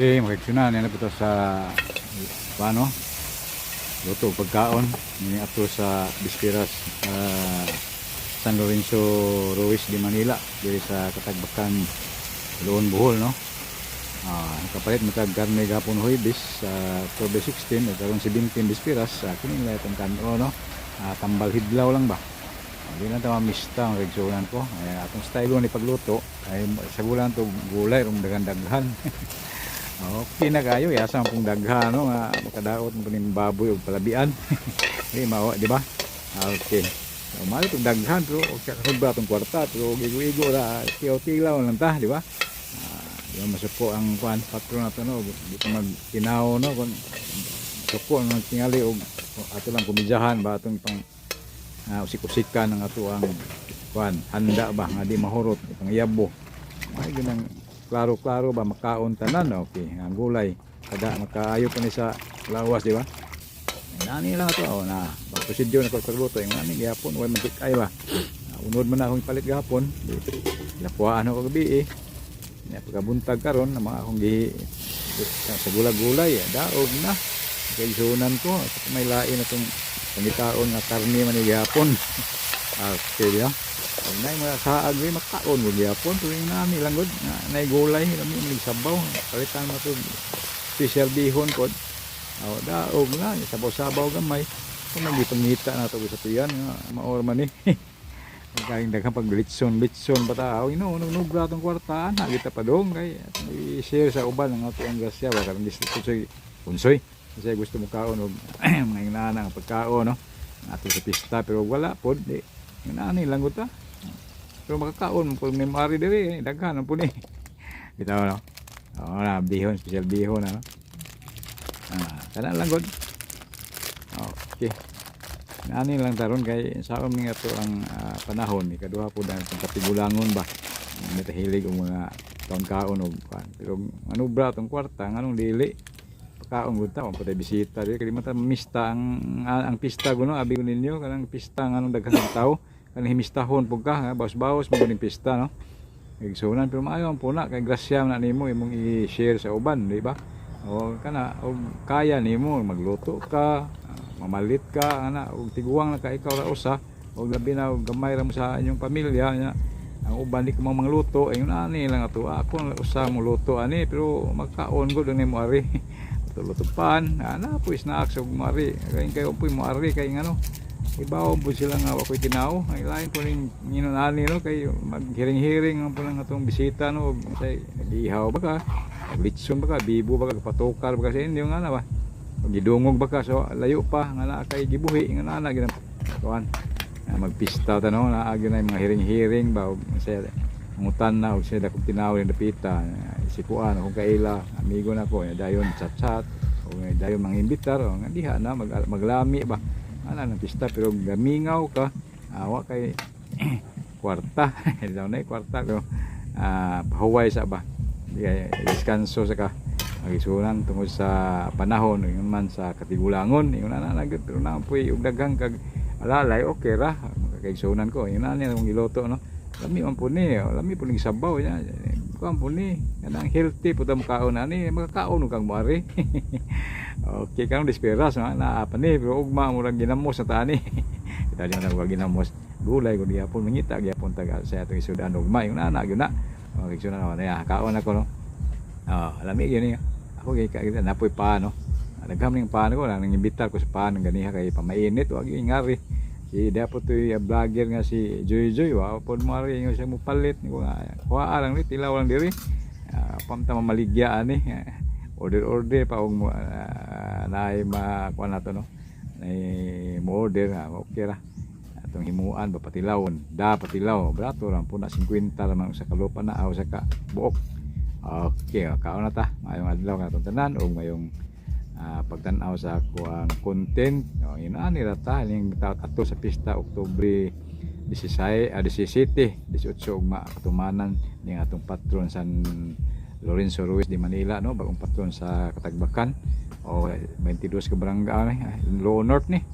Okay, magkaksunan. Yan na po sa paano? Luto pagkaon. Ini ato sa Bispiras ah, San Lorenzo Ruiz de Manila. Diri sa Katagbakan Loon Bohol, no? Ah, kapalit matag karne gapon Huibis sa October 16 at karon 17 Bispiras. Uh, kini nila itong kanto, no? Ah, tambal hidlaw lang ba? Hindi na ito mamista ang regsunan ko. Ay, atong style ni pagluto. Ay, sa bulan to gulay, rum dagan-daghan. okay na kayo. Yasa ang pong daghan, no? Nga, makadaot mo ning baboy o palabian. Di, mao, di ba? Ah, Okay. So, mali itong daghan, pero o siya kasubra itong kwarta, pero igo-igo ra, tiyaw-tilaw lang ta, di ba? Ah, di ba, masupo ang kuan patron na to, no? Di ko magkinaw, no? Kung supo, no? Tingali, o ato lang kumidyahan ba itong pang uh, usik-usikan ng ato ang kuan handa ba nga di mahurot itong yabo ay ganang klaro-klaro ba? Makaon tanan okay ang gulay. Kada makaayo pa ni sa lawas di ba? Nani lang ato oh, na prosedure na pagluto yung nani gihapon way mantik ay ba? Unod man akong palit gahapon lapuan ako gabi eh. Ya pagkabuntag karon na mga akong gi sa, gulay-gulay eh, daog na. Kay sunan ko may lain na itong pangitaon nga karne man gihapon. Okay ya Pag na mga saag rin yung nami lang gud na nay gulay lami mo sabaw. Palitan mo to. Special bihon pod aw daog na sabaw-sabaw gamay. Kung nagipangita na to sa tuyan maor man ni. Kaya daghang pag litson litson pa tao. Ino nung nugra tong kwartaan na kita pa dong kay i-share sa uban ang ato ang grasya ba karang gusto ko sa unsoy. Kasi gusto mo kaon mga inana nga pagkaon no? Ato sa pista pero wala pod di. Inani lang gud ta pero makakaon pag may mari diri eh, daghan po ni bitaw no? Oh na bihon special bihon ano? Ah kana lang gud okay. Nani lang taron kay sa amin nga to ang ah, panahon ikaduha po dahil sa katigulangon ba? Metahilig og mga taon kaon og kuan pero manubra tong kwarta nganong dili? Kaon gud ta patay bisita di kay mata mista ang ang, ang pista guno abi ko ninyo kanang pista nganong daghang ang tao kanang himistahon pug ka nga bawas-bawas mo pista no? Igsunan pero maayo ang puna kay grasya na nimo imong i-share sa uban di ba? O kana og kaya nimo magluto ka ah, mamalit ka ana og tiguang na ka ikaw ra usa. Og labi na og gamay ra mo sa inyong pamilya nya ang uban di ko mga mangluto ayun ani lang ato ako lang usa mo luto ani pero magkaon gud nimo ari. Luto pan ana po snacks og mari kay kayo po mo ari kay ngano ibaw po sila nga ako'y tinaw. Ay lain po rin ninanani no kay maghiring-hiring ang po lang atong bisita no? Say nagihaw ba ka? Litson ba ka? Bibo ba ka? Patukar ba ka? Sa inyo nga na ba? Gidungog ba ka? So layo pa. Nga na kay gibuhi nga na na ginam kuan magpista ta no? Na agyo na mga hiring-hiring ba? Say ngutan na og siya dakong tinawag ng dapita si kuan kung kaila amigo na ko dayon chat-chat o dayon mangimbitar o nga diha na mag, maglami ba ana ng pista pero gamingaw ka. Awa kay kwarta. Daw na kwarta pero ah, pahuway sa ba? Di kay diskanso sa ka. Agisunan tungod sa panahon yun man sa katigulangon yun na nagad pero na puy og daghang kag alalay okay ra. Kagsunan ko yun na niya mong giloto no? Lami man po ni lami po ni sabaw niya kuan po ni kanang healthy po ta kaon ani makakaon kang moari okay kanang desperas no na apa ni. Pero ugma mo lang ginamos sa tani kita di man ginamos. Gulay ko diya po mangita gyapon taga sa atong isudan ugma yung nana gyud na. Okay sunan na ya kaon ako no? Oh lami yun niya. Ako kay kay napoy pa no nagham ning paano ko lang imbitar ko sa paano ganiha kay pamainit. Wag yung si dapat to yung vlogger nga si Joy Joy wa pod mo ari nga siya mo palit ni ko nga kuha lang ni tilaw lang diri. Uh, pamta mamaligya ani. Order order pa og uh, naay ma kuha na to no? Nay mo order ha okay ra. Atong himuan ba patilawon da patilaw brato ra po na 50 lamang sa kalupa na aw sa ka buok. Okay kaon na ta. Mayong adlaw nga itong tanan o mayong ah, pagtanaw sa ako ang content no, yun ani rata ning ato sa pista Oktubre 16 ah, 17 18 ugma katumanan ning atong patron San Lorenzo Ruiz de Manila no? Bagong patron sa Katagbakan. O 22 ka barangay ah, Low North ni